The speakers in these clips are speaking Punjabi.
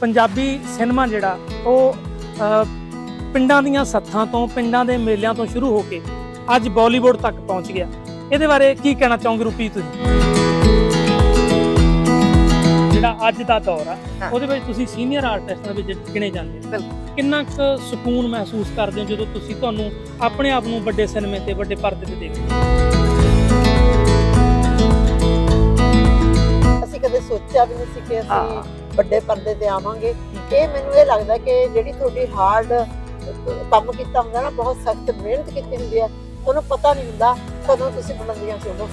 ਪੰਜਾਬੀ ਸਿਨੇਮਾ ਜਿਹੜਾ ਉਹ ਪਿੰਡਾਂ ਦੀਆਂ ਸੱਥਾਂ ਤੋਂ ਪਿੰਡਾਂ ਦੇ ਮੇਲਿਆਂ ਤੋਂ ਸ਼ੁਰੂ ਹੋ ਕੇ ਅੱਜ ਬਾਲੀਵੁੱਡ ਤੱਕ ਪਹੁੰਚ ਗਿਆ ਇਹਦੇ ਬਾਰੇ ਕੀ ਕਹਿਣਾ ਚਾਹੋਗੇ ਰੂਪੀ ਤੁਸੀਂ ਜਿਹੜਾ ਅੱਜ ਦਾ ਦੌਰ ਆ। ਉਹਦੇ ਵਿੱਚ ਤੁਸੀਂ ਸੀਨੀਅਰ ਆਰਟਿਸਟਾਂ ਦੇ ਵਿੱਚ ਗਿਣੇ ਜਾਂਦੇ ਹੋ। ਕਿੰਨਾ ਕੁ ਸਕੂਨ ਮਹਿਸੂਸ ਕਰਦੇ ਹੋ ਜਦੋਂ ਤੁਸੀਂ ਤੁਹਾਨੂੰ ਆਪਣੇ ਆਪ ਨੂੰ ਵੱਡੇ ਸਿਨੇਮੇ ਤੇ ਵੱਡੇ ਪਰਦੇ ਤੇ ਦੇਖਦੇ ਹੋ ਅਸੀਂ ਕਦੇ ਸੋਚਿਆ ਵੀ ਨਹੀਂ ਸੀ ਕਿ। ਅਸੀਂ ਵੱਡੇ ਪਰਦੇ ਤੇ ਆਵਾਂਗੇ। ਇਹ ਮੈਨੂੰ ਇਹ ਲੱਗਦਾ ਕਿ ਜਿਹੜੀ ਤੁਹਾਡੀ ਹਾਰਡ ਕੰਮ ਕੀਤਾ ਹੁੰਦਾ ਨਾ, ਬਹੁਤ ਸਖਤ ਮਿਹਨਤ ਕੀਤੀ ਹੁੰਦੀ ਹੈ। ਤੁਹਾਨੂੰ ਪਤਾ ਨਹੀਂ ਹੁੰਦਾ ਕਦੋਂ ਤੁਸੀਂ ਬੁਲੰਦੀਆਂ ਛੋੜੋ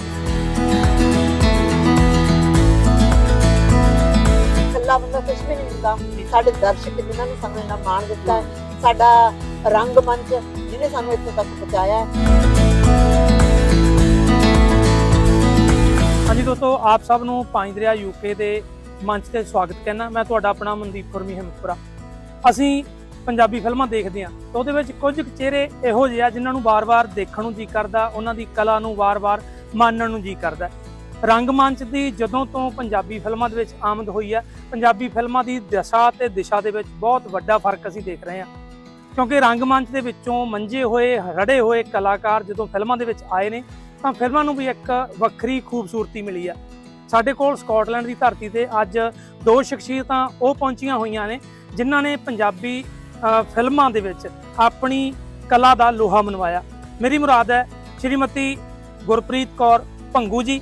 ਇਕੱਲਾ ਬੰਦਾ ਕੁਝ ਵੀ ਨਹੀਂ ਹੁੰਦਾ। ਸਾਡੇ ਦਰਸ਼ਕ ਜਿਨ੍ਹਾਂ ਨੇ ਸਾਨੂੰ ਇੰਨਾ ਮਾਣ ਦਿੱਤਾ ਸਾਡਾ ਰੰਗ ਮੰਚ ਜਿਹਨੇ ਸਾਨੂੰ ਇੱਥੇ ਤੱਕ ਪਹੁੰਚਾਇਆ ਹਾਂਜੀ ਦੋਸਤੋ, ਆਪ ਸਭ ਨੂੰ ਪੰਜ ਦਰਿਆ ਯੂਕੇ ਦੇ ਮੰਚ ਤੇ ਸਵਾਗਤ ਕਰਨਾ। ਮੈਂ ਤੁਹਾਡਾ ਆਪਣਾ ਮਨਦੀਪ ਫੁਰਮੀ ਹਿੰਮਤਪੁਰਾ ਅਸੀਂ ਪੰਜਾਬੀ ਫਿਲਮਾਂ ਦੇਖਦੇ ਹਾਂ ਤਾਂ ਉਹਦੇ ਵਿੱਚ ਕੁਝ ਕੁ ਚਿਹਰੇ ਇਹੋ ਜਿਹੇ ਆ ਜਿਨ੍ਹਾਂ ਨੂੰ ਵਾਰ-ਵਾਰ ਦੇਖਣ ਨੂੰ ਜੀ ਕਰਦਾ, ਉਹਨਾਂ ਦੀ ਕਲਾ ਨੂੰ ਵਾਰ-ਵਾਰ ਮਾਣਨ ਨੂੰ ਜੀ ਕਰਦਾ। ਰੰਗਮੰਚ ਦੀ ਜਦੋਂ ਤੋਂ ਪੰਜਾਬੀ ਫਿਲਮਾਂ ਦੇ ਵਿੱਚ ਆਮਦ ਹੋਈ ਹੈ, ਪੰਜਾਬੀ ਫਿਲਮਾਂ ਦੀ ਦਸ਼ਾ ਤੇ ਦਿਸ਼ਾ ਦੇ ਵਿੱਚ ਬਹੁਤ ਵੱਡਾ ਫ਼ਰਕ ਅਸੀਂ ਦੇਖ ਰਹੇ ਹਾਂ। ਕਿਉਂਕਿ ਰੰਗਮੰਚ ਦੇ ਵਿੱਚੋਂ ਮੰਜੇ ਹੋਏ, ਰੜੇ ਹੋਏ ਕਲਾਕਾਰ ਜਦੋਂ ਫਿਲਮਾਂ ਦੇ ਵਿੱਚ ਆਏ ਨੇ, ਤਾਂ ਫਿਲਮਾਂ ਨੂੰ ਵੀ ਇੱਕ ਵੱਖਰੀ ਖੂਬਸੂਰਤੀ ਮਿਲੀ ਹੈ। ਸਾਡੇ ਕੋਲ ਸਕਾਟਲੈਂਡ ਦੀ ਧਰਤੀ ਤੇ ਅੱਜ ਦੋ ਸ਼ਖਸੀਅਤਾਂ ਉਹ ਪਹੁੰਚੀਆਂ ਹੋਈਆਂ ਨੇ, ਜਿਨ੍ਹਾਂ ਨੇ ਪੰਜਾਬੀ ਫਿਲਮਾਂ ਦੇ ਵਿੱਚ ਆਪਣੀ ਕਲਾ ਦਾ ਲੋਹਾ ਮਨਵਾਇਆ। ਮੇਰੀ ਮੁਰਾਦ ਹੈ ਸ਼੍ਰੀਮਤੀ ਗੁਰਪ੍ਰੀਤ ਕੌਰ ਭੰਗੂ ਜੀ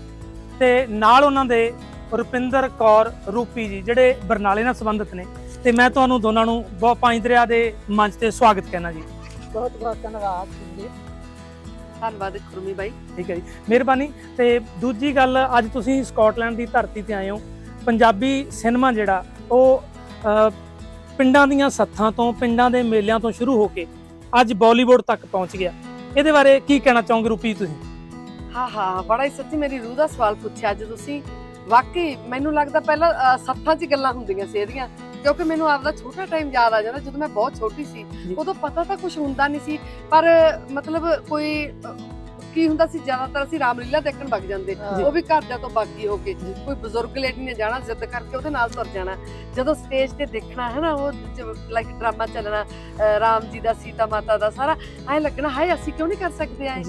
ਤੇ ਨਾਲ ਉਹਨਾਂ ਦੇ ਰੁਪਿੰਦਰ ਕੌਰ ਰੂਪੀ ਜੀ, ਜਿਹੜੇ ਬਰਨਾਲੇ ਨਾਲ ਸੰਬੰਧਿਤ ਨੇ। ਤੇ ਮੈਂ ਤੁਹਾਨੂੰ ਦੋਨਾਂ ਨੂੰ ਬਹੁਤ ਪੰਜ ਦਰਿਆ ਦੇ ਮੰਚ ਤੇ ਸਵਾਗਤ ਕਰਨਾ ਜੀ। ਬਹੁਤ ਬਹੁਤ ਧੰਨਵਾਦ ਜੀ। ਧੰਨਵਾਦ ਖੁਰਮੀ ਬਾਈ। ਠੀਕ ਹੈ ਜੀ। ਮਿਹਰਬਾਨੀ। ਤੇ ਦੂਜੀ ਗੱਲ ਅੱਜ ਤੁਸੀਂ ਸਕਾਟਲੈਂਡ ਦੀ ਧਰਤੀ ਤੇ ਆਏ ਹੋ। ਪੰਜਾਬੀ ਸਿਨੇਮਾ ਜਿਹੜਾ ਉਹ ਪਿੰਡਾਂ ਦੀਆਂ ਸੱਥਾਂ ਤੋਂ ਪਿੰਡਾਂ ਦੇ ਮੇਲਿਆਂ ਤੋਂ ਸ਼ੁਰੂ ਹੋ ਕੇ ਅੱਜ ਬਾਲੀਵੁੱਡ ਤੱਕ ਪਹੁੰਚ ਗਿਆ। ਇਹਦੇ ਬਾਰੇ ਕੀ ਕਹਿਣਾ ਚਾਹੋਗੇ ਰੂਪੀ ਤੁਸੀਂ? ਹਾਂ ਹਾਂ ਬੜਾ ਹੀ ਸੱਚੀ ਮੇਰੀ ਰੂਹ ਦਾ ਸਵਾਲ ਪੁੱਛਿਆ। ਅੱਜ ਤੁਸੀਂ ਵਾਕਈ ਮੈਨੂੰ ਲੱਗਦਾ ਪਹਿਲਾਂ ਸੱਥਾਂ 'ਚ ਗੱਲਾਂ ਹੁੰਦੀਆਂ ਸੀ ਇਹਦੀਆਂ। ਕਿਉਂਕਿ ਮੈਨੂੰ ਆਪਦਾ ਛੋਟਾ ਟਾਈਮ ਯਾਦ ਆ ਜਾਂਦਾ ਜਦੋਂ ਮੈਂ ਬਹੁਤ ਛੋਟੀ ਸੀ। ਉਦੋਂ ਪਤਾ ਤਾਂ ਕੁਝ ਹੁੰਦਾ ਨਹੀਂ ਸੀ ਪਰ ਮਤਲਬ ਕੋਈ ਕੀ ਹੁੰਦਾ ਸੀ ਜ਼ਿਆਦਾਤਰ ਅਸੀਂ ਰਾਮਲੀਲਾ ਦੇਖਣ ਵਗ ਜਾਂਦੇ। ਉਹ ਵੀ ਘਰਦਿਆਂ ਤੋਂ ਬਾਗੀ ਹੋ ਕੇ। ਕੋਈ ਬਜ਼ੁਰਗ ਲੇਡੀ ਨੇ ਜਾਣਾ ਜ਼ਿੱਦ ਕਰਕੇ ਉਹਦੇ ਨਾਲ ਤੁਰ ਜਾਣਾ। ਜਦੋਂ ਸਟੇਜ ਤੇ ਦੇਖਣਾ ਹੈ ਨਾ ਉਹ ਲਾਈਕ ਡਰਾਮਾ ਚੱਲਣਾ ਰਾਮ ਜੀ ਦਾ ਸੀਤਾ ਮਾਤਾ ਦਾ ਸਾਰਾ ਐ ਲੱਗਣਾ ਹਾਏ ਅਸੀਂ ਕਿਉਂ ਨਹੀਂ ਕਰ ਸਕਦੇ ਐ?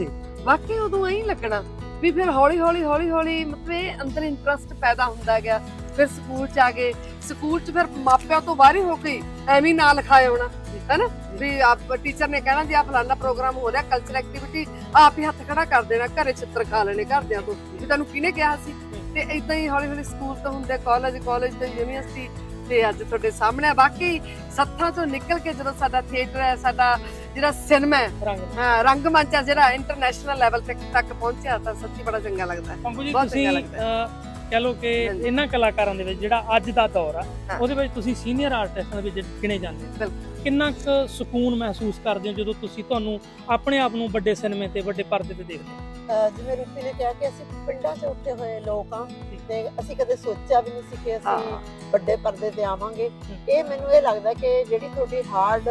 ਵਾਕਈ ਉਦੋਂ ਐਂ ਲੱਗਣਾ ਵੀ ਫਿਰ ਹੌਲੀ ਹੌਲੀ ਹੌਲੀ ਹੌਲੀ ਮਤਲਬ ਇਹ ਅੰਦਰ ਇੰਟਰਸਟ ਪੈਦਾ ਹੁੰਦਾ ਗਿਆ। ਫਿਰ ਸਕੂਲ ਚ ਆ ਗਏ। ਸਕੂਲ ਚ ਫਿਰ ਮਾਪਿਆਂ ਤੋਂ ਬਾਹਰ ਹੀ ਹੋ ਗਈ ਐਵੇਂ ਹੀ ਨਾਂ ਲਿਖਾਏ ਹੋਣਾ ਹੈਨਾ ਵੀ ਆਪ ਟੀਚਰ ਨੇ ਕਹਿਣਾ ਜੀ ਆ ਫਲਾਨਾ ਪ੍ਰੋਗਰਾਮ ਹੋ ਰਿਹਾ ਕਲਚਰ ਐਕਟੀਵਿਟੀ ਆਪ ਹੀ ਹੱਥ ਖੜਾ ਕਰ ਦੇਣਾ ਘਰੇ ਚਿੱਤਰ ਖਾ ਲੈਣੇ ਘਰਦਿਆਂ ਤੋਂ। ਵੀ ਤੈਨੂੰ ਕਿਹਨੇ ਕਿਹਾ ਸੀ? ਤੇ ਇਦਾਂ ਹੀ ਹੌਲੀ ਹੌਲੀ ਸਕੂਲ ਤੋਂ ਹੁੰਦੇ ਕਾਲਜ ਕਾਲਜ ਤੋਂ ਯੂਨੀਵਰਸਿਟੀ ਤੇ ਅੱਜ ਤੁਹਾਡੇ ਸਾਹਮਣੇ। ਬਾਕੀ ਸੱਥਾਂ ਤੋਂ ਨਿਕਲ ਕੇ ਜਦੋਂ ਸਾਡਾ ਥੀਏਟਰ ਹੈ ਸਾਡਾ ਜਿਹੜਾ ਸਿਨੇਮਾ ਹੈ ਰੰਗ। ਹਾਂ ਰੰਗਮੰਚ ਆ ਜਿਹੜਾ ਇੰਟਰਨੈਸ਼ਨਲ ਲੈਵਲ ਤੱਕ ਪਹੁੰਚਿਆ ਤਾਂ ਸੱਚੀ ਬੜਾ ਚੰਗਾ ਲੱਗਦਾ ਹੈ। ਬਹੁਤ ਚੰਗਾ ਲੱਗਦਾ ਕਹਿ ਲਓ ਕਿ। ਇਹਨਾਂ ਕਲਾਕਾਰਾਂ ਦੇ ਵਿੱਚ ਜਿਹੜਾ ਅੱਜ ਦਾ ਦੌਰ ਆ। ਉਹਦੇ ਵਿੱਚ ਤੁਸੀਂ ਸੀਨੀਅਰ ਆਰਟਿਸਟਾਂ ਦੇ ਵਿੱਚ ਗਿਣੇ ਜਾਂਦੇ। ਕਿੰਨਾ ਕੁ ਸਕੂਨ ਮਹਿਸੂਸ ਕਰਦੇ ਹੋ ਜਦੋਂ ਤੁਸੀਂ ਤੁਹਾਨੂੰ ਆਪਣੇ ਆਪ ਨੂੰ ਵੱਡੇ ਸਿਨੇਮੇ ਤੇ ਵੱਡੇ ਪਰਦੇ ਤੇ ਦੇਖਦੇ ਹੋ? ਜਿਵੇਂ ਰੂਪੀ ਨੇ ਕਿਹਾ ਕਿ ਅਸੀਂ ਪਿੰਡਾਂ 'ਚ ਉੱਠੇ ਹੋਏ ਲੋਕ ਹਾਂ ਤੇ ਅਸੀਂ ਕਦੇ ਸੋਚਿਆ ਵੀ ਨਹੀਂ ਸੀ ਕਿ ਅਸੀਂ ਵੱਡੇ ਪਰਦੇ ਤੇ ਆਵਾਂਗੇ। ਇਹ ਮੈਨੂੰ ਇਹ ਲੱਗਦਾ ਕਿ ਜਿਹੜੀ ਤੁਹਾਡੀ ਹਾਰਡ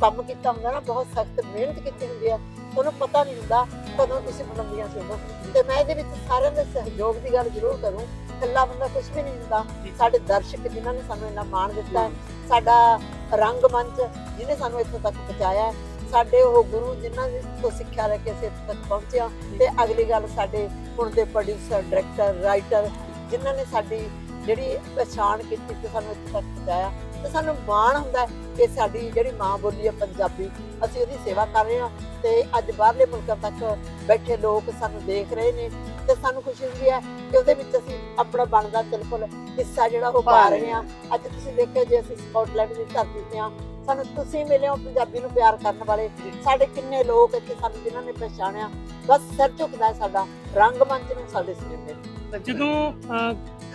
ਕੰਮ ਕੀਤਾ ਹੁੰਦਾ ਨਾ ਬਹੁਤ ਸਖਤ ਮਿਹਨਤ ਕੀਤੀ ਹੁੰਦੀ ਹੈ ਉਹਨੂੰ ਪਤਾ ਨਹੀਂ ਹੁੰਦਾ, ਕਦੋਂ ਤੁਸੀਂ ਬੁਲੰਦੀਆਂ ਛੋੜੋ ਤੇ ਮੈਂ ਇਹਦੇ ਵਿੱਚ ਸਾਰਿਆਂ ਦੇ ਸਹਿਯੋਗ ਦੀ ਗੱਲ ਜ਼ਰੂਰ ਕਰੂੰ। ਇਕੱਲਾ ਬੰਦਾ ਕੁਝ ਵੀ ਨਹੀਂ ਹੁੰਦਾ। ਸਾਡੇ ਦਰਸ਼ਕ ਜਿਨ੍ਹਾਂ ਨੇ ਸਾਨੂੰ ਇੰਨਾ ਮਾਣ ਦਿੱਤਾ ਹੈ, ਸਾਡਾ ਰੰਗ ਮੰਚ ਜਿਹਨੇ ਸਾਨੂੰ ਇੱਥੇ ਤੱਕ ਪਹੁੰਚਾਇਆ ਸਾਡੇ ਉਹ ਗੁਰੂ ਜਿਨ੍ਹਾਂ ਦੇ ਤੋਂ ਸਿੱਖਿਆ ਲੈ ਕੇ ਅਸੀਂ ਇੱਥੇ ਤੱਕ ਪਹੁੰਚੇ ਹਾਂ। ਤੇ ਅਗਲੀ ਗੱਲ ਸਾਡੇ ਹੁਣ ਦੇ ਪ੍ਰੋਡਿਊਸਰ ਡਾਇਰੈਕਟਰ ਰਾਈਟਰ ਜਿਨ੍ਹਾਂ ਨੇ ਸਾਡੀ ਜਿਹੜੀ ਪਛਾਣ ਕੀਤੀ ਤੇ ਸਾਨੂੰ ਇੱਥੇ ਤੱਕ ਪਹੁੰਚਾਇਆ। ਤੇ ਸਾਨੂੰ ਮਾਣ ਹੁੰਦਾ ਕਿ ਸਾਡੀ ਜਿਹੜੀ ਮਾਂ ਬੋਲੀ ਹੈ ਪੰਜਾਬੀ ਅਸੀਂ ਉਹਦੀ ਸੇਵਾ ਕਰ ਰਹੇ ਹਾਂ ਤੇ ਅੱਜ ਬਾਹਰਲੇ ਮੁਲਕਾਂ ਤੱਕ ਬੈਠੇ ਲੋਕ ਸਾਨੂੰ ਦੇਖ ਰਹੇ ਨੇ ਤੇ ਸਾਨੂੰ ਖੁਸ਼ੀ ਹੁੰਦੀ ਹੈ ਕਿ ਉਹਦੇ ਵਿੱਚ ਅਸੀਂ ਆਪਣਾ ਬਣਦਾ ਬਿਲਕੁਲ ਹਿੱਸਾ ਜਿਹੜਾ ਉਹ ਪਾ ਰਹੇ ਹਾਂ। ਅੱਜ ਤੁਸੀਂ ਦੇਖਿਓ ਜੇ ਅਸੀਂ ਸਕਾਟਲੈਂਡ ਦੀ ਧਰਤੀ ਤੇ ਹਾਂ ਸਾਨੂੰ ਤੁਸੀਂ ਮਿਲੇ ਹੋ ਪੰਜਾਬੀ ਨੂੰ ਪਿਆਰ ਕਰਨ ਵਾਲੇ। ਸਾਡੇ ਕਿੰਨੇ ਲੋਕ ਇੱਥੇ ਸਾਨੂੰ ਜਿਨ੍ਹਾਂ ਨੇ ਪਛਾਣਿਆ ਬਸ ਸਿਰ ਝੁਕਦਾ ਹੈ ਸਾਡਾ ਰੰਗਮੰਚ ਨੂੰ ਸਾਡੇ ਸਿਨੇਮੇ ਨੂੰ। ਜਦੋਂ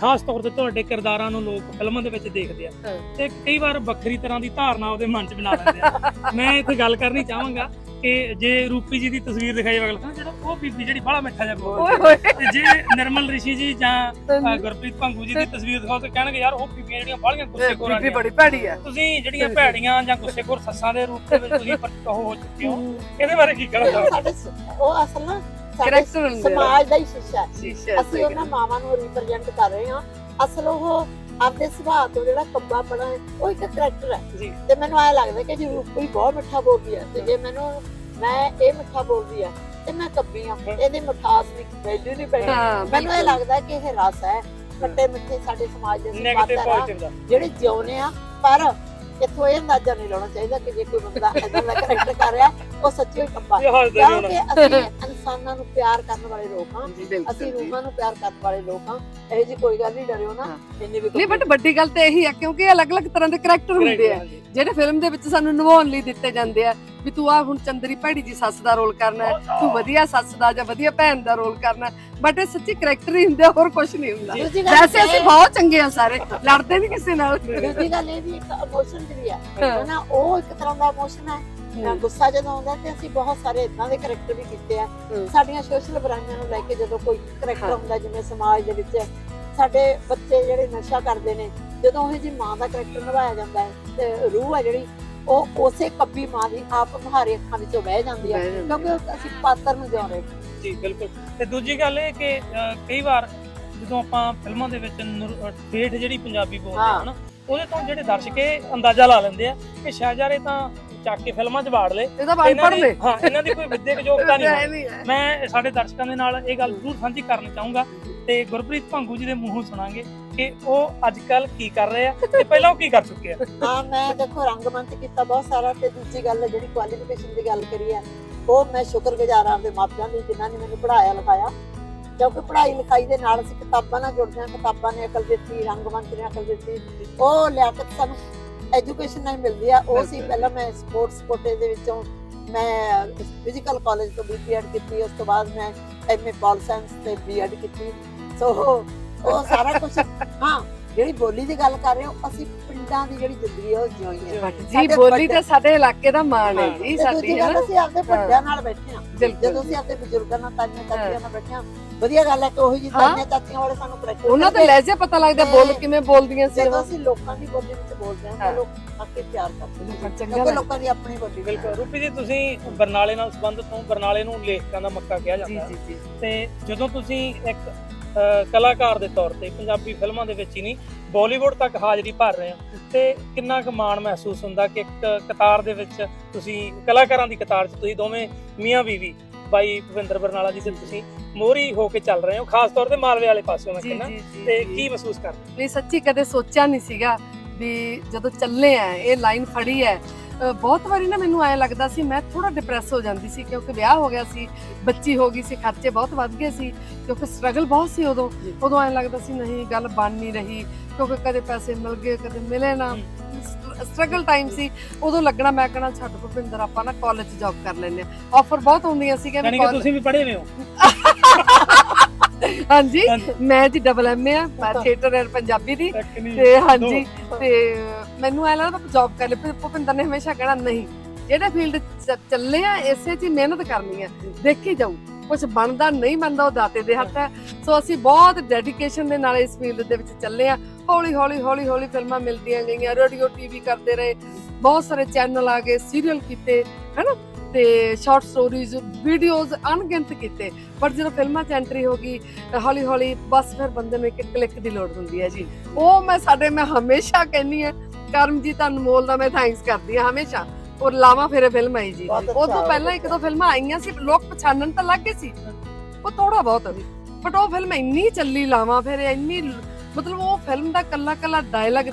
ਖਾਸ ਤੌਰ ਤੇ ਤੁਹਾਡੇ ਕਿਰਦਾਰਾਂ ਨੂੰ ਲੋਕ ਫਿਲਮਾਂ ਦੇ ਵਿੱਚ ਦੇਖਦੇ ਆ। ਤੇ ਕਈ ਵਾਰ ਵੱਖਰੀ ਤਰ੍ਹਾਂ ਦੀ ਧਾਰਨਾ ਉਹਦੇ ਮਨ 'ਚ ਬਣਾ ਲੈਂਦੇ ਆ। ਮੈਂ ਇੱਥੇ ਗੱਲ ਕਰਨੀ ਚਾਹਾਂਗਾ ਕਿ ਜੇ ਰੂਪੀ ਜੀ ਦੀ ਤਸਵੀਰ ਦਿਖਾਈ ਅਗਲ ਕਹਿੰਦਾ ਜਿਹੜਾ ਉਹ ਬੀਬੀ ਜਿਹੜੀ ਬੜਾ ਮਿੱਠਾ ਜਿਹਾ ਹੋਏ। ਤੇ ਜੇ ਨਿਰਮਲ ਰਿਸ਼ੀ ਜੀ ਜਾਂ ਗੁਰਪ੍ਰੀਤ ਭੰਗੂ ਜੀ ਦੀ ਤਸਵੀਰ ਦਿਖਾਓ ਤੇ ਕਹਿਣਗੇ ਯਾਰ ਉਹ ਬੀਬੀਆਂ ਜਿਹੜੀਆਂ ਬਾਹਲੀਆਂ ਗੁੱਸੇ ਖੋਰਾਂ ਬੀਬੀ ਬੜੀ ਭੈੜੀ ਹੈ ਤੁਸੀਂ ਜਿਹੜੀਆਂ ਭੈੜੀਆਂ ਜਾਂ ਗੁੱਸੇਖੋਰ ਸੱਸਾਂ ਦੇ ਰੂਪ ਦੇ ਵਿੱਚ ਤੁਸੀਂ ਹੋ ਚੁੱਕੇ ਹੋ ਇਹਦੇ ਬਾਰੇ ਕੀ ਕਹਿਣਾ ਚਾਹੋਗੇ? ਉਹ ਅਸਲ ਨਾ ਕਰੈਕਟਰ ਹੁੰਦੇ ਆ। ਸਮਾਜ ਦਾ ਹੀ ਸ਼ੀਸ਼ਾ ਹੈ। ਸ਼ੀਸ਼ਾ ਅਸੀਂ ਉਹਨਾਂ ਮਾਵਾਂ ਨੂੰ ਰਿਪਰੈਜ਼ੈਂਟ ਕਰ ਰਹੇ ਹਾਂ। ਅਸਲ ਉਹ ਆਪਦੇ ਸੁਭਾਅ ਤੋਂ ਜਿਹੜਾ ਕੱਬਾ ਬਣਾ ਹੈ ਉਹ ਇੱਕ ਕਰੈਕਟਰ ਹੈ। ਜੀ। ਤੇ ਮੈਨੂੰ ਐ ਲੱਗਦਾ ਕਿ ਜੇ ਰੂਪੀ ਬਹੁਤ ਮਿੱਠਾ ਬੋਲਦੀ ਹੈ ਤੇ ਜੇ ਮੈਨੂੰ ਮੈਂ ਇਹ ਮਿੱਠਾ ਬੋਲਦੀ ਆ ਤੇ ਮੈਂ ਕੱਬੀ ਆ ਇਹਦੀ ਮਿਠਾਸ ਦੀ ਵੈਲਿਊ ਨਹੀਂ ਪੈਣੀ ਹਾਂ ਮੈਨੂੰ ਇਹ ਲੱਗਦਾ ਕਿ ਇਹ ਰਸ ਹੈ। ਖੱਟੇ ਮਿੱਠੇ ਸਾਡੇ ਸਮਾਜ ਦੇ ਨੈਗੇਟਿਵ ਆ ਪੋਜ਼ਿਟਿਵ ਦਾ। ਜਿਹੜੇ ਜਿਉਨੇ ਆ ਪਰ ਇੱਥੋਂ ਇਹ ਅੰਦਾਜ਼ਾ ਨਹੀਂ ਲਾਉਣਾ ਚਾਹੀਦਾ ਕਿ ਜੇ ਕੋਈ ਬੰਦਾ ਇਦਾਂ ਦਾ ਕਰੈਕਟਰ ਕਰ ਰਿਹਾ ਉਹ ਸੱਚੀ ਹੀ ਕੱਬਾ ਇਹ ਹੱਸਦਾ ਨਹੀਂ ਕਿਉਂਕਿ ਅਸੀਂ ਇਨਸਾਨਾਂ ਨੂੰ ਪਿਆਰ ਕਰਨ ਵਾਲੇ ਲੋਕ ਹਾਂ। ਜੀ ਬਿਲਕੁਲ ਅਸੀਂ ਜੀ। ਰੂਹਾਂ ਨੂੰ ਪਿਆਰ ਕਰਨ ਵਾਲੇ ਲੋਕ ਹਾਂ। ਇਹ ਜੀ ਕੋਈ ਗੱਲ ਨਹੀਂ ਡਰਿਓ ਨਾ। ਹਾਂ। ਇੰਨੀ ਵੀ ਨਹੀਂ ਬਟ ਵੱਡੀ ਗੱਲ ਤਾਂ ਇਹੀ ਹੈ ਕਿਉਂਕਿ ਇਹ ਅਲੱਗ-ਅਲੱਗ ਤਰ੍ਹਾਂ ਦੇ ਕਰੈਕਟਰ ਹੁੰਦੇ ਆ। ਜਿਹੜੇ ਫਿਲਮ ਦੇ ਵਿੱਚ ਸਾਨੂੰ ਨਿਭਾਉਣ ਲਈ ਦਿੱਤੇ ਜਾਂਦੇ ਆ ਵੀ ਤੂੰ ਆ ਹੁਣ ਚੰਦਰੀ ਭੈੜੀ ਜੀ ਸੱਸ ਦਾ ਰੋਲ ਕਰਨਾ ਹੈ ਤੂੰ ਵਧੀਆ ਸੱਸ ਦਾ ਜਾਂ ਵਧੀਆ ਭੈਣ ਦਾ ਰੋਲ ਕਰਨਾ ਬਟ ਇਹ ਸੱਚੀ ਕਰੈਕਟਰ ਹੀ ਹੁੰਦੇ ਆ ਹੋਰ ਕੁਝ ਨਹੀਂ ਹੁੰਦਾ। ਦੂਜੀ ਗੱਲ ਵੈਸੇ ਅਸੀਂ ਬਹੁਤ ਚੰਗੇ ਆ ਸਾਰੇ ਲੜਦੇ ਨਹੀਂ ਕਿਸੇ ਨਾਲ। ਦੂਜੀ ਗੱਲ ਇਹ ਵੀ ਇੱਕ ਇਮੋਸ਼ਨ ਜਿਹੜੀ ਆ। ਹਾਂ। ਹੈ ਨਾ ਉਹ ਇੱਕ ਤਰ੍ਹਾਂ ਦਾ ਇਮੋਸ਼ਨ ਹੈ। ਅਹ ਗੁੱਸਾ ਜਦੋਂ ਆਉਂਦਾ ਤੇ ਅਸੀਂ ਬਹੁਤ ਸਾਰੇ ਇਦਾਂ ਦੇ ਕਰੈਕਟਰ ਵੀ ਕੀਤੇ ਆ। ਸਾਡੀਆਂ ਸੋਸ਼ਲ ਬੁਰਾਈਆਂ ਨੂੰ ਲੈ ਕੇ ਜਦੋਂ ਕੋਈ ਕਰੈਕਟਰ। ਹੁੰਦਾ ਜਿਵੇਂ ਸਮਾਜ ਦੇ ਵਿੱਚ ਸਾਡੇ ਬੱਚੇ ਜਿਹੜੇ ਨਸ਼ਾ ਕਰਦੇ ਨੇ ਜਦੋਂ ਉਹ ਜੀ ਮਾਂ ਦਾ ਕਰੈਕਟਰ ਨਿਭਾਇਆ ਜਾਂਦਾ ਹੈ ਤੇ ਰੂਹ ਹੈ ਜਿਹੜੀ ਉਹ ਉਸੇ ਕੱਬੀ ਮਾਂ ਦੀ ਆਪ ਮੁਹਾਰੇ ਅੱਖਾਂ ਵਿੱਚੋਂ ਵਹਿ ਜਾਂਦੀ ਹੈ ਕਿਉਂਕਿ ਅਸੀਂ ਪਾਤਰ ਨੂੰ ਜਿਉ ਰਹੇ ਜੀ ਬਿਲਕੁਲ ਤੇ ਦੂਜੀ ਗੱਲ ਇਹ ਕਿ ਕਈ ਵਾਰ ਜਦੋਂ ਆਪਾਂ ਫਿਲਮਾਂ ਦੇ ਵਿੱਚ ਠੇਠ ਜਿਹੜੀ ਪੰਜਾਬੀ ਬੋਲਦੇ ਹਾਂ। ਆ ਨਾ ਉਹਦੇ ਤੋਂ ਜਿਹੜੇ ਦਰਸ਼ਕ ਇਹ ਅੰਦਾਜ਼ਾ ਲਾ ਲੈਂਦੇ ਆ ਕਿ ਸ਼ਾਹਜਾਰ ਇਹ ਤਾਂ ਚੱਕ ਕੇ ਫਿਲਮਾਂ 'ਚ ਵਾੜ ਲੇ। ਇਹ ਤਾਂ ਇਹਨਾਂ ਪੜ ਦੀ ਲੈ ਹਾਂ ਇਹਨਾਂ ਦੀ ਕੋਈ ਵਿਦਿਅਕ ਯੋਗਤਾ ਨਹੀਂ। ਮੈਂ ਸਾਡੇ ਦਰਸ਼ਕਾਂ ਦੇ ਨਾਲ ਇਹ ਗੱਲ ਜ਼ਰੂਰ ਸਾਂਝੀ ਕਰਨੀ ਚਾਹੂੰਗਾ ਤੇ ਗੁਰਪ੍ਰੀਤ ਭੰਗੂ ਜੀ ਦੇ ਮੂੰਹੋਂ ਸੁਣਾਂਗੇ ਕਿ ਉਹ ਅੱਜ ਕੱਲ ਕੀ ਕਰ ਰਹੇ ਆ ਤੇ ਪਹਿਲਾਂ ਉਹ ਕੀ ਕਰ ਚੁੱਕੇ ਆ। ਹਾਂ ਮੈਂ ਦੇਖੋ ਰੰਗਮੰਚ ਕੀਤਾ ਬਹੁਤ ਸਾਰਾ ਤੇ ਦੂਜੀ ਗੱਲ ਹੈ ਜਿਹੜੀ ਕੁਆਲੀਫਿਕੇਸ਼ਨ ਦੀ ਗੱਲ ਕਰੀ ਹੈ ਉਹ ਮੈਂ ਸ਼ੁਕਰਗੁਜ਼ਾਰ ਹਾਂ ਆਪਣੇ ਮਾਪਿਆਂ ਦੀ ਜਿਨ੍ਹਾਂ ਨੇ ਮੈਨੂੰ ਪੜਾਇਆ ਲਿਖਾਇਆ। ਕਿਉਂਕਿ ਪੜ੍ਹਾਈ ਲਿਖਾਈ ਦੇ ਨਾਲ ਅਸੀਂ ਕਿਤਾਬਾਂ ਨਾਲ ਜੁੜਦੇ ਹਾਂ ਕਿਤਾਬਾਂ ਨੇ ਅਕਲ ਦਿੱਤੀ ਰੰਗਮੰਚ ਨੇ ਅਕਲ ਦਿੱਤੀ ਉਹ ਲਿਆਕਤ ਸਾਨੂੰ ਐਜੂਕੇਸ਼ਨ ਨਾਲ ਹੀ ਮਿਲਦੀ ਆ। ਉਹ ਸੀ ਪਹਿਲਾਂ ਮੈਂ ਸਪੋਰਟਸ ਕੋਟੇ ਦੇ ਵਿੱਚੋਂ ਮੈਂ ਫਿਜ਼ੀਕਲ ਕਾਲਜ ਤੋਂ ਬੀਪੀਐਡ ਕੀਤੀ। ਉਸ ਤੋਂ ਬਾਅਦ ਮੈਂ ਐਮਏ ਪੋਲ ਸਾਇੰਸ ਤੇ ਬੀਐਡ ਕੀਤੀ। ਸੋ ਉਹ ਸਾਰਾ ਕੁਝ ਹਾਂ ਜਿਹੜੀ ਬੋਲੀ ਦੀ ਗੱਲ ਕਰ ਰਹੇ ਹੋ ਅਸੀਂ ਪਿੰਡਾਂ ਦੀ ਜਿਹੜੀ ਜ਼ਿੰਦਗੀ ਹੈ ਉਹ ਜਿਉਈ ਹੈ ਜੀ ਬੋਲੀ ਤਾਂ ਸਾਡੇ ਇਲਾਕੇ ਦਾ ਮਾਣ ਹੈ। ਜੀ ਸਾਡੀ ਹੈ ਅਸੀਂ ਆਪਦੇ ਵੱਡਿਆਂ ਨਾਲ ਬੈਠੇ ਹਾਂ। ਜਦੋਂ ਅਸੀਂ ਆਪਦੇ ਬਜ਼ੁਰਗਾਂ ਨਾਲ ਤਾਈਆਂ ਚਾਚੀਆਂ ਨਾਲ ਬੈਠੇ ਹਾਂ ਵਧੀਆ ਗੱਲ ਹੈ ਕਿ ਉਹੀ ਜੀ ਹਾਂ। ਤਾਈਆਂ ਚਾਚੀਆਂ ਵਾਲੇ ਸਾਨੂੰ ਕਰੈਕਟਰ ਉਹਨਾਂ ਦਾ ਲਹਿਜੇ ਪਤਾ ਲੱਗਦਾ ਬੋਲ ਕਿਵੇਂ ਬੋਲਦੀਆਂ ਸੀ ਜਦੋਂ ਅਸੀਂ ਲੋਕਾਂ ਦੀ ਬੋਲੀ ਵਿੱਚ ਬੋਲਦੇ ਹਾਂ ਤਾਂ ਹਾਂ। ਲੋਕ ਅੱਗੇ ਪਿਆਰ ਕਰਦੇ ਨੇ। ਚੰਗਾ ਕਿਉਂਕਿ ਲੱਗਦਾ। ਲੋਕਾਂ ਦੀ ਆਪਣੀ ਬੋਲੀ ਬਿਲਕੁਲ। ਰੂਪੀ ਜੀ ਤੁਸੀਂ ਬਰਨਾਲੇ ਨਾਲ ਸੰਬੰਧਿਤ ਹੋ ਬਰਨਾਲੇ ਨੂੰ ਲੇਖਕਾਂ ਦਾ ਮੱਕਾ ਕਿਹਾ ਜੀ ਜਾਂਦਾ ਹੈ। ਜੀ ਜੀ ਤੇ ਜਦੋਂ ਤੁਸੀਂ ਇੱਕ ਅਹ, ਕਲਾਕਾਰ ਦੇ ਤੌਰ ਤੇ ਪੰਜਾਬੀ ਫਿਲਮਾਂ ਦੇ ਵਿੱਚ ਹੀ ਨਹੀਂ ਬਾਲੀਵੁੱਡ ਤੱਕ ਹਾਜ਼ਰੀ ਭਰ ਰਹੇ ਹੋ ਤੇ ਕਿੰਨਾ ਕੁ ਮਾਣ ਮਹਿਸੂਸ ਹੁੰਦਾ ਕਿ ਇੱਕ ਕਤਾਰ ਦੇ ਵਿੱਚ ਤੁਸੀਂ ਕਲਾਕਾਰਾਂ ਦੀ ਕਤਾਰ 'ਚ ਤੁਸੀਂ ਦੋਵੇਂ ਮੀਆਂ ਬੀਵੀ ਬਾਈ ਭਵਿੰਦਰ ਬਰਨਾਲਾ ਜੀ ਤੇ ਤੁਸੀਂ ਮੋਹਰੀ ਹੋ ਕੇ ਚੱਲ ਰਹੇ ਹੋ ਖਾਸ ਤੌਰ ਤੇ ਮਾਲਵੇ ਵਾਲੇ ਪਾਸਿਓਂ ਮੈਂ ਕਹਿੰਦਾ ਤੇ। ਕੀ ਮਹਿਸੂਸ ਕਰਦੇ ਨਹੀਂ ਸੱਚੀ ਕਦੇ ਸੋਚਿਆ ਨਹੀਂ ਸੀਗਾ ਵੀ ਜਦੋਂ ਚੱਲੇ ਆ ਇਹ ਲਾਈਨ ਫੜੀ ਹੈ ਬਹੁਤ ਵਾਰੀ ਨਾ ਮੈਨੂੰ ਐਂ ਲੱਗਦਾ ਸੀ ਮੈਂ ਥੋੜਾ ਡਿਪਰੈਸ ਹੋ ਜਾਂਦੀ ਸੀ ਕਿਉਂਕਿ ਵਿਆਹ ਹੋ ਗਿਆ ਸੀ ਬੱਚੀ ਹੋ ਗਈ ਸੀ ਖਰਚੇ ਬਹੁਤ ਵੱਧ ਗਏ ਸੀ ਕਿਉਂਕਿ ਸਟਰਗਲ ਬਹੁਤ ਸੀ ਉਦੋਂ। ਉਦੋਂ ਐਂ ਲੱਗਦਾ ਸੀ ਨਹੀਂ ਗੱਲ ਬਣ ਨਹੀਂ ਰਹੀ ਕਿਉਂਕਿ ਕਦੇ ਪੈਸੇ ਮਿਲ ਗਏ ਕਦੇ ਮਿਲੇ ਨਾ। ਸਟਰਗਲ ਟਾਈਮ ਸੀ। ਉਦੋਂ ਲੱਗਣਾ ਮੈਂ ਕਹਣਾ ਛੱਡ ਭੁਪਿੰਦਰ ਆਪਾਂ ਨਾ ਕਾਲਜ ਜੌਬ ਕਰ ਆ ਆਫਰ ਬਹੁਤ ਹੁੰਦੀਆਂ ਸੀ ਕਿ ਤੁਸੀਂ ਵੀ ਪੜ੍ਹੇ ਨੇ ਹੋ। ਹਾਂਜੀ। ਮੈਂ ਜੀ double M A theatre and Punjabi ਦੀ। ਤੇ ਹਾਂਜੀ ਤੇ ਮੈਨੂੰ ਐ ਲੱਗਦਾ ਜੌਬ ਕਰ ਲੈ ਭੁਪਿੰਦਰ ਨੇ ਹਮੇਸ਼ਾ ਕਹਿਣਾ, ਨਹੀਂ, ਜਿਹੜੇ ਫੀਲਡ ਚੱਲੇ ਆ, ਇਸੇ 'ਚ ਹੀ ਮਿਹਨਤ ਕਰਨੀ ਹੈ ਦੇਖੀ ਜਾਊ ਕੁਝ ਬਣਦਾ, ਨਹੀਂ ਬਣਦਾ, ਉਹ ਦਾਤੇ ਦੇ ਹੱਥ ਹੈ। ਸੋ ਅਸੀਂ ਬਹੁਤ ਡੈਡੀਕੇਸ਼ਨ ਦੇ ਨਾਲ ਇਸ ਫੀਲਡ ਦੇ ਵਿੱਚ ਚੱਲੇ ਆ। ਹੌਲੀ ਹੌਲੀ ਹੌਲੀ ਹੌਲੀ ਫਿਲਮਾਂ ਮਿਲਦੀਆਂ ਗਈਆਂ, ਰੇਡੀਓ ਟੀਵੀ ਕਰਦੇ ਰਹੇ। ਬਹੁਤ ਸਾਰੇ ਚੈਨਲ ਆ ਗਏ ਸੀਰੀਅਲ ਕੀਤੇ, ਹੈਨਾ? ਤੇ ਸ਼ਾਰਟ ਸਟੋਰੀਜ਼ ਵੀਡੀਓਜ਼ ਅਣਗਿਣਤ ਕੀਤੇ। ਪਰ ਜਦੋਂ ਫਿਲਮਾਂ 'ਚ ਐਂਟਰੀ ਹੋ ਗਈ, ਹੌਲੀ ਹੌਲੀ ਬਸ ਫਿਰ ਬੰਦੇ ਨੂੰ ਇੱਕ ਕਲਿੱਕ ਦੀ ਲੋੜ ਹੁੰਦੀ ਹੈ ਜੀ। ਉਹ ਮੈਂ ਸਾਡੇ, ਮੈਂ ਹਮੇਸ਼ਾ ਕਹਿੰਨੀ ਆ ਕਰਮਜੀਤ ਅਨਮੋਲ ਦਾ ਮੈਂ ਥੈਂਕਸ ਕਰਦੀ ਆ ਹਮੇਸ਼ਾ। ਔਰ ਲਾਵਾ ਫੇਰੇ ਫਿਲਮ ਆਈ ਜੀ। ਬਹੁਤ ਅੱਛਾ, ਉਹ ਤੋਂ ਪਹਿਲਾਂ ਇੱਕ ਦੋ ਫਿਲਮਾਂ ਆਈਆਂ ਸੀ ਲੋਕ ਪਛਾਣਨ ਤਾਂ ਲੱਗ ਗਏ ਸੀ। ਉਹ ਥੋੜਾ ਬਹੁਤ ਬਟ ਉਹ ਫਿਲਮ ਇੰਨੀ ਚੱਲੀ ਲਾਵਾ ਫੇਰੇ ਇੰਨੀ ਮਤਲਬ ਉਹ ਫਿਲਮ ਦਾ ਕੱਲਾ ਕੱਲਾ ਡਾਇਲੌਗ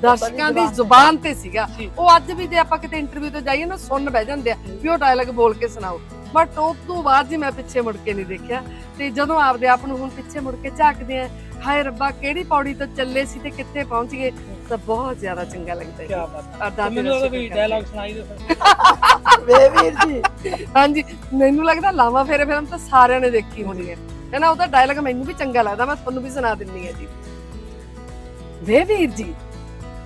ਦਰਸ਼ਕਾਂ ਦੀ ਜ਼ੁਬਾਨ ਤੇ। ਸੀਗਾ। ਉਹ ਅੱਜ ਵੀ ਜੇ ਆਪਾਂ ਕਿਤੇ ਇੰਟਰਵਿਊ ਤੇ ਜਾਈਏ ਨਾ ਸੁਣ ਬਹਿ ਜਾਂਦੇ ਆ ਵੀ ਉਹ ਡਾਇਲੌਗ ਬੋਲ ਕੇ ਸੁਣਾਓ। ਬਟ ਉਸ ਤੋਂ ਬਾਅਦ ਜੀ ਮੈਂ ਪਿੱਛੇ ਮੁੜ ਕੇ ਨਹੀਂ ਦੇਖਿਆ। ਤੇ ਜਦੋਂ ਆਪਦੇ ਆਪ ਨੂੰ ਹੁਣ ਪਿੱਛੇ ਮੁੜ ਕੇ ਝਾਕਦੇ ਆ ਹਾਏ ਰੱਬਾ ਕਿਹੜੀ ਪੌੜੀ ਤੋਂ ਚੱਲੇ ਸੀ ਤੇ ਕਿੱਥੇ ਪਹੁੰਚ ਗਏ? ਤਾਂ ਬਹੁਤ ਜ਼ਿਆਦਾ ਚੰਗਾ ਲੱਗਦਾ ਕੀ ਹੈ ਬਾਤ ਅਰਦਾਸ ਹੈ ਮੈਨੂੰ ਉਹਦਾ ਕੋਈ ਡਾਇਲੌਗ ਸੁਣਾਈ ਫਿਰ। ਵੇ ਵੀਰ ਜੀ। ਹਾਂਜੀ ਮੈਨੂੰ ਲੱਗਦਾ ਲਾਵਾ ਫੇਰੇ ਫਿਲਮ ਤਾਂ ਸਾਰਿਆਂ ਨੇ ਦੇਖੀ ਹੋਣੀ ਹੈ। ਹੈਨਾ ਉਹਦਾ ਡਾਇਲੌਗ ਮੈਨੂੰ ਵੀ ਚੰਗਾ ਲੱਗਦਾ ਮੈਂ ਤੁਹਾਨੂੰ ਵੀ ਸੁਣਾ ਦਿੰਨੀ ਆ ਜੀ। ਵੇ ਵੀਰ ਜੀ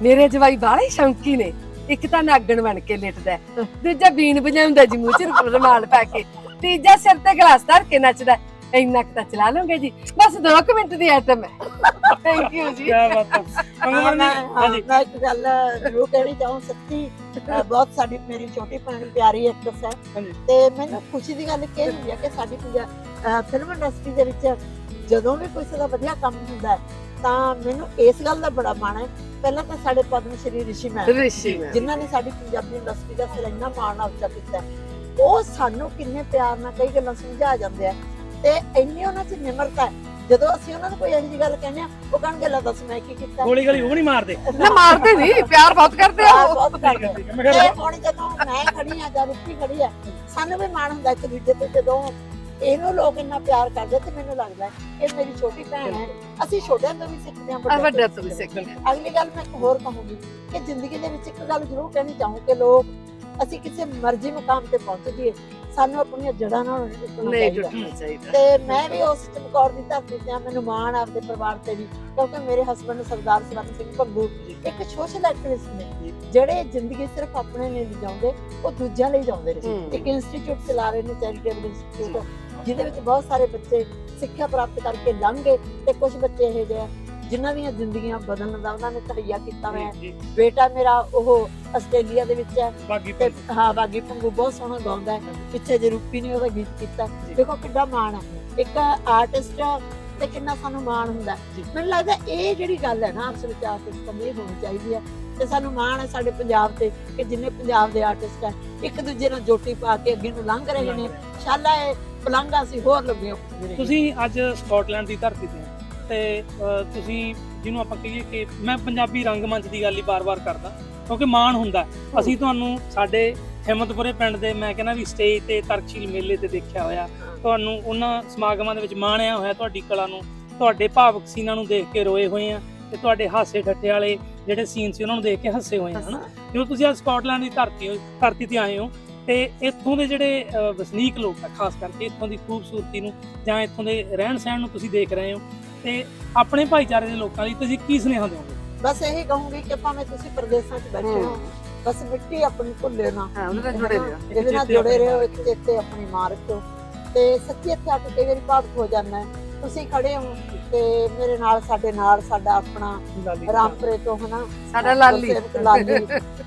ਮੇਰੇ ਜਵਾਈ ਬਾਲੇ ਸ਼ੌਂਕੀ ਨੇ। ਇੱਕ ਤਾਂ ਨਾਗਣ ਬਣ ਕੇ ਲਿਟਦਾ ਹੈ, ਦੂਜਾ ਬੀਨ ਵਜਾਉਂਦਾ ਜੀ ਮੂੰਹ 'ਚ ਰੁਮਾਲ ਪਾ ਕੇ ਤੀਜਾ ਸਿਰ ਤੇ ਗਲਾਸ ਧਰ ਕੇ ਨੱਚਦਾ ਹੈ। ਇੰਨਾ ਕੁ ਤਾਂ ਚਲਾ ਲਓਗੇ ਜੀ। ਬਸ 2 ਮਿੰਟ ਦੀ ਆਈਟਮ ਹੈ ਥੈਂਕ ਯੂ ਜੀ। ਕੀ ਬਾਤ ਹੈ। ਹਾਂ, ਮੈਂ ਜੀ ਹਾਂ, ਹਾਂਜੀ। ਮੈਂ ਇੱਕ ਗੱਲ ਜ਼ਰੂਰ ਕਹਿਣੀ ਚਾਹੂੰ ਸੱਚੀ। ਅ, ਬਹੁਤ ਸਾਡੀ ਮੇਰੀ ਛੋਟੀ ਭੈਣ ਪਿਆਰੀ ਐਕਟਰਸ ਹੈ। ਹਾਂਜੀ। ਤੇ ਮੈਨੂੰ ਖੁਸ਼ੀ ਦੀ ਗੱਲ ਇਹ ਹੁੰਦੀ ਹੈ ਕਿ ਸਾਡੀ ਫਿਲਮ ਇੰਡਸਟਰੀ ਦੇ ਵਿੱਚ ਜਦੋਂ ਵੀ ਕਿਸੇ ਦਾ ਵਧੀਆ ਕੰਮ ਹੁੰਦਾ ਹੈ ਤਾਂ ਮੈਨੂੰ ਇਸ ਗੱਲ ਦਾ ਬੜਾ ਮਾਣ ਹੈ। ਪਹਿਲਾਂ ਤਾਂ ਸਾਡੇ ਪਦਮ ਸ਼੍ਰੀ ਰਿਸ਼ੀ ਮੈਂ ਰਿਸ਼ੀ ਮੈਂ ਜਿਨ੍ਹਾਂ ਨੇ ਸਾਡੀ ਪੰਜਾਬੀ ਇੰਡਸਟਰੀ ਦਾ ਸਿਰ ਇੰਨਾ ਮਾਣ ਨਾਲ ਉੱਚਾ ਕੀਤਾ ਹੈ, ਉਹ ਸਾਨੂੰ ਕਿੰਨੇ ਪਿਆਰ ਨਾਲ ਕਈ ਗੱਲਾਂ ਸਮਝਾ ਜਾਂਦੇ ਆ। ਤੇ ਇੰਨੀ ਉਹਨਾਂ 'ਚ ਨਿਮਰਤਾ ਹੈ। ਜਦੋਂ ਅਸੀਂ ਉਹਨਾਂ ਨੂੰ ਕੋਈ ਇਹੋ ਜਿਹੀ ਗੱਲ ਕਹਿੰਦੇ ਆ ਉਹ ਕਹਿਣਗੇ ਲੈ ਦੱਸ ਮੈਂ ਕੀ ਕੀਤਾ। ਗੋਲੀ ਗਲੀ ਉਹ ਨਹੀਂ ਮਾਰਦੇ। ਨਾ ਮਾਰਦੇ ਨਹੀਂ ਪਿਆਰ ਬਹੁਤ ਕਰਦੇ ਆ ਪਿਆਰ ਉਹ। ਬਹੁਤ ਕਰਦੇ ਆ। ਠੀਕ ਹੈ, ਮੈਂ ਕਿਹਾ ਤੇ ਹੁਣ ਜਦੋਂ ਮੈਂ ਖੜੀ ਆ ਜਾਂ ਰਿੱਕੀ ਖੜੀ ਆ ਸਾਨੂੰ ਵੀ ਮਾਣ ਹੁੰਦਾ ਇੱਕ ਦੂਜੇ ਤੇ ਜਦੋਂ ਇਹਨੂੰ ਲੋਕ ਇੰਨਾ ਪਿਆਰ ਕਰਦੇ ਤੇ ਮੈਨੂੰ ਲੱਗਦਾ ਇਹ ਮੇਰੀ ਛੋਟੀ ਭੈਣ ਹੈ। ਅਸੀਂ ਛੋਟਿਆਂ ਤੋਂ ਵੀ ਸਿੱਖਦੇ ਹਾਂ ਆ ਵੱਡਿਆਂ ਵੱਡੇ ਤੋਂ ਤੋਂ ਵੀ ਸਿੱਖਦੇ ਅਗਲੀ ਗੱਲ ਮੈਂ ਇੱਕ ਹੋਰ ਕਹੂੰਗੀ ਕਿ ਜ਼ਿੰਦਗੀ ਦੇ ਵਿੱਚ ਇੱਕ ਗੱਲ ਜ਼ਰੂਰ ਕਹਿਣੀ ਚਾਹੂੰ ਕਿ ਲੋਕ ਅਸੀਂ ਕਿਸੇ ਮਰਜ਼ੀ ਮੁਕਾਮ ਤੇ ਪਹੁੰਚ ਜਾਈਏ। ਸਾਨੂੰ ਆਪਣੀਆਂ ਜੜ੍ਹਾਂ ਨਾਲ ਨਹੀਂ ਨਹੀਂ ਚਾਹੀਦਾ। ਤੇ ਮੈਂ ਵੀ ਉਸ ਚਮਕੌਰ ਦੀ ਧਰਤੀ ਤੇ ਹਾਂ ਮੈਨੂੰ ਮਾਣ ਆ ਆਪਦੇ ਪਰਿਵਾਰ ਤੇ ਵੀ ਕਿਉਂਕਿ ਮੇਰੇ ਹਸਬੰਡ ਸਰਦਾਰ ਸਿੰਘ ਭੰਗੂ ਇੱਕ ਸੋਸ਼ਲ ਐਕਟਿਵਿਸਟ ਨੇ ਜਿਹੜੇ ਜ਼ਿੰਦਗੀ ਸਿਰਫ ਆਪਣੇ ਲਈ ਨਹੀਂ ਜਾਉਂਦੇ ਉਹ ਦੂਜਿਆਂ ਲਈ ਜਾਉਂਦੇ ਨੇ। ਇੱਕ ਇੰਸਟੀਚਿਊਟ ਚਲਾ ਰਹੇ ਨੇ ਚੈਰੀਟੇਬਲ ਇੰਸਟੀਚਿਊਟ ਜਿਹਦੇ ਵਿੱਚ ਬਹੁਤ ਸਾਰੇ ਬੱਚੇ ਸਿੱਖਿਆ ਪ੍ਰਾਪਤ ਕਰਕੇ ਲੰਘੇ ਤੇ ਕੁਝ ਬੱਚੇ ਇਹੋ ਜਿਹੇ ਆ ਜਿਨ੍ਹਾਂ ਦੀਆਂ ਜ਼ਿੰਦਗੀਆਂ ਬਦਲਣ ਦਾ ਉਹਨਾਂ ਨੇ ਤਹਈਆ ਕੀਤਾ ਹੋਇਆ ਹੈ। ਬੇਟਾ ਮੇਰਾ ਉਹ ਆਸਟ੍ਰੇਲੀਆ ਦੇ ਵਿੱਚ ਹੈ। ਬਾਗੀ ਤੇ ਹਾਂ ਬਾਗੀ ਪੰਗੂ ਬਹੁਤ ਸੋਹਣਾ ਗਾਉਂਦਾ ਹੈ। ਪਿੱਛੇ ਜੇ ਰੂਪੀ ਨੇ ਉਹਦਾ ਗੀਤ ਕੀਤਾ ਦੇਖੋ ਕਿੱਡਾ ਮਾਣ ਹੈ। ਇੱਕ ਆਰਟਿਸਟ ਤੇ ਕਿੰਨਾ ਸਾਨੂੰ ਮਾਣ ਹੁੰਦਾ ਹੈ। ਜੀ। ਮੈਨੂੰ ਲੱਗਦਾ ਇਹ ਜਿਹੜੀ ਗੱਲ ਹੈ ਨਾ ਆਪਸ ਵਿੱਚ ਆਰਟਿਸਟ ਦੀ ਹੋਣੀ ਚਾਹੀਦੀ ਹੈ ਤੇ ਸਾਨੂੰ ਮਾਣ ਹੈ ਸਾਡੇ ਪੰਜਾਬ ਤੇ ਕਿ ਜਿੰਨੇ ਪੰਜਾਬ ਦੇ ਆਰਟਿਸਟ ਹੈ ਇੱਕ ਦੂਜੇ ਨਾਲ ਜੋਟੀ ਪਾ ਕੇ ਅੱਗੇ ਨੂੰ ਲੰਘ ਰਹੇ ਨੇ। ਸ਼ਾਲਾ ਇਹ ਪਲੰਘਾ ਸੀ ਹੋਰ ਲੱਗੇ ਤੁਸੀਂ ਅੱਜ ਸਕਾਟਲੈਂਡ ਦੀ ਧਰਤੀ ਤੇ ਹੋ। ਤੇ ਤੁਸੀਂ ਜਿਹਨੂੰ ਆਪਾਂ ਕਹੀਏ ਕਿ ਮੈਂ ਪੰਜਾਬੀ ਰੰਗਮੰਚ ਦੀ ਗੱਲ ਹੀ ਬਾਰ-ਬਾਰ ਕਰਦਾ ਕਿਉਂਕਿ ਮਾਣ ਹੁੰਦਾ। ਅਸੀਂ ਤੁਹਾਨੂੰ ਸਾਡੇ ਹਿੰਮਤਪੁਰੇ ਪਿੰਡ ਦੇ ਮੈਂ ਕਹਿੰਦਾ ਵੀ ਸਟੇਜ ਤੇ ਤਰਕਸ਼ੀਲ ਮੇਲੇ ਤੇ ਦੇਖਿਆ ਹੋਇਆ। ਤੁਹਾਨੂੰ ਉਹਨਾਂ ਸਮਾਗਮਾਂ ਦੇ ਵਿੱਚ ਮਾਣਿਆ ਹੋਇਆ ਤੁਹਾਡੀ ਕਲਾ ਨੂੰ ਤੁਹਾਡੇ ਭਾਵਕ ਸੀਨਾਂ ਨੂੰ ਦੇਖ ਕੇ ਰੋਏ ਹੋਏ ਆ ਤੇ ਤੁਹਾਡੇ ਹਾਸੇ ਠੱਠੇ ਵਾਲੇ ਜਿਹੜੇ ਸੀਨ ਸੀ ਉਹਨਾਂ ਨੂੰ ਦੇਖ ਕੇ ਹੱਸੇ ਹੋਏ ਆ ਹਨਾ? ਜਦੋਂ ਤੁਸੀਂ ਅੱਜ ਸਕਾਟਲੈਂਡ ਦੀ ਧਰਤੀ ਹੋ ਧਰਤੀ ਤੇ ਆਏ ਹੋ ਤੇ ਇੱਥੋਂ ਦੇ ਜਿਹੜੇ ਵਸਨੀਕ ਲੋਕ ਆ ਖਾਸ ਕਰਕੇ ਇੱਥੋਂ ਦੀ ਖੂਬਸੂਰਤੀ ਨੂੰ ਜਾਂ ਇੱਥੋਂ ਦੇ ਰਹਿਣ ਸਹਿਣ ਨੂੰ ਤੁਸੀਂ ਦੇਖ ਰਹੇ ਹੋ ਤੇ ਆਪਣੇ ਭਾਈਚਾਰੇ ਦੇ ਲੋਕਾਂ ਲਈ ਤੁਸੀਂ ਕੀ ਸੁਨੇਹਾ ਦਿਓਗੇ? ਬਸ ਇਹੀ ਕਹੂੰਗੀ ਕਿ ਭਾਵੇਂ ਤੁਸੀਂ ਪ੍ਰਦੇਸ਼ਾਂ 'ਚ ਬੈਠੇ ਹੋ ਬਸ ਮਿੱਟੀ ਆਪਣੀ ਭੁੱਲੇ ਨਾ। ਹਾਂ ਉਹਨਾਂ ਨਾਲ ਜੁੜੇ ਰਹੋ। ਇਹਦੇ ਨਾਲ ਜੁੜੇ ਆਪਣੇ ਰਹੋ ਇੱਕ ਚੇਤੇ ਆਪਣੀ ਮਾਂ ਰੱਖਿਓ। ਤੇ ਸੱਚੀ ਇੱਥੇ ਆ ਕੇ ਕਈ ਵਾਰੀ ਭਾਵੁਕ ਹੋ ਜਾਂਦਾ ਹੈ। ਤੁਸੀਂ ਖੜੇ ਹੋ ਤੇ ਮੇਰੇ ਨਾਲ ਸਾਡੇ ਨਾਲ ਸਾਡਾ ਆਪਣਾ ਰਾਮਪੁਰੇ ਤੋਂ ਹਨਾ? ਸਾਡਾ ਲਾਲੀ।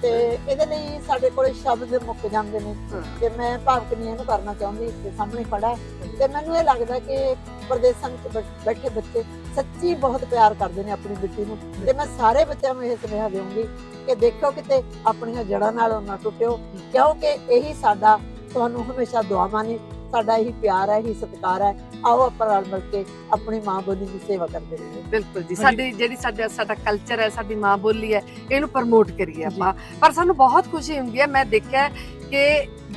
ਤੇ ਇਹਦੇ ਲਈ ਸਾਡੇ ਕੋਲੇ ਸ਼ਬਦ ਮੁੱਕ ਜਾਂਦੇ ਨੇ। ਤੇ ਮੈਂ ਭਾਵਕ ਨਹੀਂ ਇਹਨੂੰ ਕਰਨਾ ਚਾਹੁੰਦੀ ਤੇ ਸਾਹਮਣੇ ਖੜਾ ਤੇ ਮੈਨੂੰ ਇਹ ਲੱਗਦਾ ਕਿ ਪ੍ਰਦੇਸ਼ਾਂ ਵਿੱਚ ਬੈਠੇ ਬੱਚੇ ਸੱਚੀ ਬਹੁਤ ਪਿਆਰ ਕਰਦੇ ਨੇ ਆਪਣੀ ਮਿੱਟੀ ਨੂੰ। ਤੇ ਮੈਂ ਸਾਰੇ ਬੱਚਿਆਂ ਨੂੰ ਇਹ ਸੁਨੇਹਾ ਦੇਵਾਂਗੀ ਕਿ ਦੇਖੋ ਕਿਤੇ ਆਪਣੀਆਂ ਜੜ੍ਹਾਂ ਨਾਲ ਨਾ ਟੁੱਟਿਓ। ਕਿਉਂਕਿ ਇਹੀ ਸਾਡਾ ਤੁਹਾਨੂੰ ਹਮੇਸ਼ਾ ਦੁਆਵਾਂ ਨੇ। ਸਾਡਾ ਇਹੀ ਪਿਆਰ ਹੈ ਇਹੀ ਸਤਿਕਾਰ ਹੈ। ਆਓ ਆਪਾਂ ਰਲ ਮਿਲ ਕੇ ਆਪਣੀ ਮਾਂ ਬੋਲੀ ਦੀ ਸੇਵਾ ਕਰਦੇ ਰਹੀਏ। ਬਿਲਕੁਲ ਜੀ ਸਾਡੀ ਜਿਹੜੀ ਸਾਡਾ ਸਾਡਾ ਕਲਚਰ ਹੈ ਸਾਡੀ ਮਾਂ ਬੋਲੀ ਹੈ ਇਹਨੂੰ ਪ੍ਰਮੋਟ ਕਰੀਏ ਆਪਾਂ। ਪਰ ਸਾਨੂੰ ਬਹੁਤ ਖੁਸ਼ੀ ਹੁੰਦੀ ਹੈ ਮੈਂ ਦੇਖਿਆ ਕਿ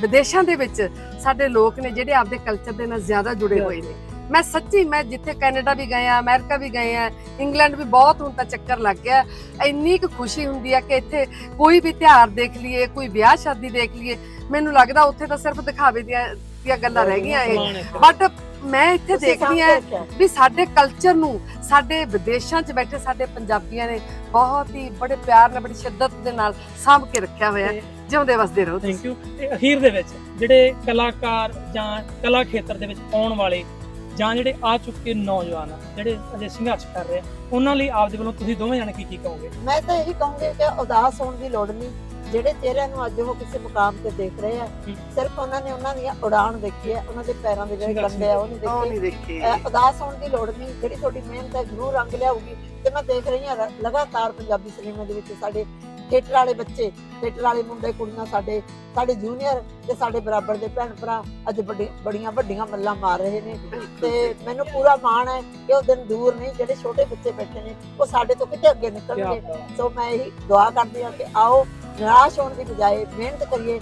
ਵਿਦੇਸ਼ਾਂ ਦੇ ਵਿੱਚ ਸਾਡੇ ਲੋਕ ਨੇ ਜਿਹੜੇ ਆਪਦੇ ਕਲਚਰ ਦੇ ਨਾਲ ਜ਼ਿਆਦਾ ਜੁੜੇ ਹੋਏ ਨੇ। ਮੈਂ ਸੱਚੀ ਮੈਂ ਜਿੱਥੇ ਕੈਨੇਡਾ ਵੀ ਗਏ ਆ ਅਮਰੀਕਾ ਵੀ ਗਏ ਆ ਇੰਗਲੈਂਡ ਵੀ ਬਹੁਤ ਹੁਣ ਤਾਂ ਚੱਕਰ ਲੱਗ ਗਿਆ। ਇੰਨੀ ਕੁ ਖੁਸ਼ੀ ਹੁੰਦੀ ਹੈ ਕਿ ਇੱਥੇ ਕੋਈ ਵੀ ਤਿਉਹਾਰ ਦੇਖ ਲਈਏ ਕੋਈ ਵਿਆਹ ਸ਼ਾਦੀ ਦੇਖ ਲਈਏ ਮੈਨੂੰ ਲੱਗਦਾ ਉੱਥੇ ਤਾਂ ਸਿਰਫ ਦਿਖਾਵੇ ਦੀਆਂ ਦੀਆਂ ਗੱਲਾਂ ਰਹਿ ਗਈਆਂ ਇਹ। ਬਟ ਮੈਂ ਇੱਥੇ ਦੇਖਦੀ ਆ। ਵੀ ਸਾਡੇ ਕਲਚਰ ਨੂੰ ਸਾਡੇ ਵਿਦੇਸ਼ਾਂ 'ਚ ਬੈਠੇ ਸਾਡੇ ਪੰਜਾਬੀਆਂ ਨੇ ਬਹੁਤ ਹੀ ਬੜੇ ਪਿਆਰ ਨਾਲ ਬੜੀ ਸ਼ਿੱਦਤ ਦੇ ਨਾਲ ਸਾਂਭ ਕੇ ਰੱਖਿਆ ਹੋਇਆ ਹੈ। ਜਿਉਂਦੇ ਵਸਦੇ ਰਹੋ ਥੈਂਕ ਯੂ ਤੇ ਅਖੀਰ ਦੇ ਵਿੱਚ ਜਿਹੜੇ ਕਲਾਕਾਰ ਜਾਂ ਕਲਾ ਖੇਤਰ ਦੇ ਵਿੱਚ ਆਉਣ ਵਾਲੇ ਜਾਂ ਜਿਹੜੇ ਆ ਚੁੱਕੇ ਨੌਜਵਾਨ ਆ ਜਿਹੜੇ ਅਜੇ ਸੰਘਰਸ਼ ਕਰ ਰਹੇ ਆ ਉਹਨਾਂ ਲਈ ਆਪਦੇ ਵੱਲੋਂ ਤੁਸੀਂ ਦੋਵੇਂ ਜਣੇ ਕੀ ਕੀ ਕਹੋਗੇ ਮੈਂ ਤਾਂ ਇਹੀ ਕਹੂੰਗੀ ਕਿ ਉਦਾਸ ਹੋਣ ਦੀ ਲੋੜ ਨਹੀਂ ਜਿਹੜੇ ਚਿਹਰਿਆਂ ਨੂੰ ਅੱਜ ਉਹ ਕਿਸੇ ਮੁਕਾਮ ਤੇ ਦੇਖ ਰਹੇ ਆ। ਸਿਰਫ ਉਹਨਾਂ ਨੇ ਉਹਨਾਂ ਦੀਆਂ ਉਡਾਨ ਦੇਖੀ ਹੈ ਉਹਨਾਂ ਦੇ ਪੈਰਾਂ ਦੇ ਜਿਹੜੇ ਕੰਡੇ ਆ ਉਹ ਨਹੀਂ ਉਹ ਦੇਖੇ। ਨਹੀਂ ਦੇਖੇ। ਉਦਾਸ ਹੋਣ ਦੀ ਲੋੜ ਨਹੀਂ ਜਿਹੜੀ ਤੁਹਾਡੀ ਮਿਹਨਤ ਹੈ ਜ਼ਰੂਰ ਰੰਗ ਲਿਆਊਗੀ। ਤੇ ਮੈਂ ਦੇਖ ਰਹੀ ਹਾਂ ਲਗਾਤਾਰ ਪੰਜਾਬੀ ਸਿਨੇਮਾ ਦੇ ਵਿੱਚ ਸਾਡੇ ਥੀਏਟਰ ਵਾਲੇ ਬੱਚੇ ਥੀਏਟਰ ਵਾਲੇ ਮੁੰਡੇ ਕੁੜੀਆਂ ਸਾਡੇ ਸਾਡੇ ਜੂਨੀਅਰ ਤੇ ਸਾਡੇ ਬਰਾਬਰ ਦੇ ਭੈਣ ਭਰਾ ਅੱਜ ਬੜੀਆਂ ਵੱਡੀਆਂ ਮੱਲਾਂ ਮਾਰ ਰਹੇ ਨੇ। ਤੇ ਮੈਨੂੰ ਪੂਰਾ ਮਾਣ ਹੈ ਕਿ ਉਹ ਦਿਨ ਦੂਰ ਨਹੀਂ ਜਿਹੜੇ ਛੋਟੇ ਬੱਚੇ ਬੈਠੇ ਨੇ ਉਹ ਸਾਡੇ ਤੋਂ ਕਿਤੇ ਅੱਗੇ ਨਿਕਲਣਗੇ। ਸੋ ਮੈਂ ਇਹੀ ਦੁਆ ਕਰਦੀ ਹਾਂ ਕਿ ਆਓ ਨਿਰਾਸ਼ ਹੋਣ ਦੀ ਬਜਾਏ ਮਿਹਨਤ ਕਰੀਏ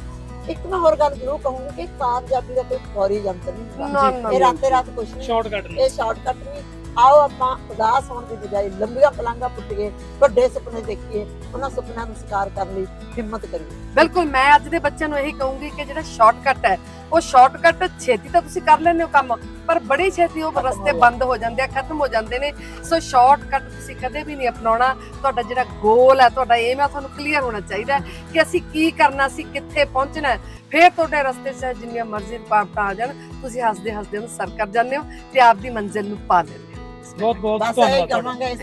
ਇੱਕ ਮੈਂ ਹੋਰ ਗੱਲ ਜ਼ਰੂਰ ਕਹੂੰਗੀ ਕਿ ਕਾਮਯਾਬੀ ਦਾ ਕੋਈ ਫੌਰੀ ਜੰਤਰ ਨਹੀਂ ਹੁੰਦਾ। ਇਹ ਰਾਤੇ ਰਾਤ ਕੁਛ ਨਹੀਂ। ਸ਼ਾਰਟਕਟ ਨੂੰ ਇਹ ਸ਼ਾਰਟਕਟ ਨਹੀਂ। ਆਓ ਆਪਾਂ ਉਦਾਸ ਹੋਣ ਦੀ ਬਜਾਏ ਲੰਬੀਆਂ ਪਲਾਂਘਾਂ ਪੁੱਟੀਏ ਵੱਡੇ ਸੁਪਨੇ ਦੇਖੀਏ ਉਹਨਾਂ ਸੁਪਨਿਆਂ ਨੂੰ ਸਾਕਾਰ ਕਰਨ ਲਈ ਹਿੰਮਤ ਕਰੀਏ। ਬਿਲਕੁਲ ਮੈਂ ਅੱਜ ਦੇ ਬੱਚਿਆਂ ਨੂੰ ਇਹੀ ਕਹੂੰਗੀ ਕਿ ਜਿਹੜਾ ਸ਼ਾਰਟਕਟ ਹੈ ਉਹ ਸ਼ਾਰਟਕਟ ਛੇਤੀ ਤਾਂ ਤੁਸੀਂ ਕਰ ਲੈਂਦੇ ਹੋ ਕੰਮ। ਪਰ ਬੜੀ ਛੇਤੀ ਉਹ ਰਸਤੇ ਬੰਦ ਹੋ ਜਾਂਦੇ ਆ ਖਤਮ ਹੋ ਜਾਂਦੇ ਨੇ। ਸੋ ਸ਼ਾਰਟਕਟ ਤੁਸੀਂ ਕਦੇ ਵੀ ਨਹੀਂ ਅਪਣਾਉਣਾ। ਤੁਹਾਡਾ ਜਿਹੜਾ ਗੋਲ ਹੈ ਤੁਹਾਡਾ ਏਮ ਹੈ ਤੁਹਾਨੂੰ ਕਲੀਅਰ ਹੋਣਾ ਚਾਹੀਦਾ ਹੈ ਕਿ ਅਸੀਂ ਕੀ ਕਰਨਾ ਸੀ ਕਿੱਥੇ ਪਹੁੰਚਣਾ ਹੈ। ਫਿਰ ਤੁਹਾਡੇ ਰਸਤੇ 'ਚ ਜਿੰਨੀਆਂ ਮਰਜ਼ੀ ਰੁਕਾਵਟਾਂ ਆ ਜਾਣ ਤੁਸੀਂ ਹੱਸਦੇ ਹੱਸਦੇ ਉਹਨੂੰ ਸਰ ਕਰ ਜਾਂਦੇ ਹੋ ਤੇ ਆਪਦੀ ਮੰਜ਼ਿਲ ਨੂੰ ਪਾ ਲੈਂਦੇ ਹੋ। ਬਹੁਤ ਬਹੁਤ ਧੰਨਵਾਦ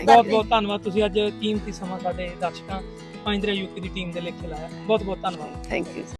ਬਹੁਤ ਬਹੁਤ ਧੰਨਵਾਦ। ਤੁਸੀਂ ਅੱਜ ਕੀਮਤੀ ਸਮਾਂ ਸਾਡੇ ਦਰਸ਼ਕਾਂ ਪੰਜਦਰਾ ਯੂਕੇ ਦੀ ਟੀਮ ਦੇ ਲੇਖੇ ਲਾਇਆ। ਬਹੁਤ ਬਹੁਤ ਧੰਨਵਾਦ। Thank you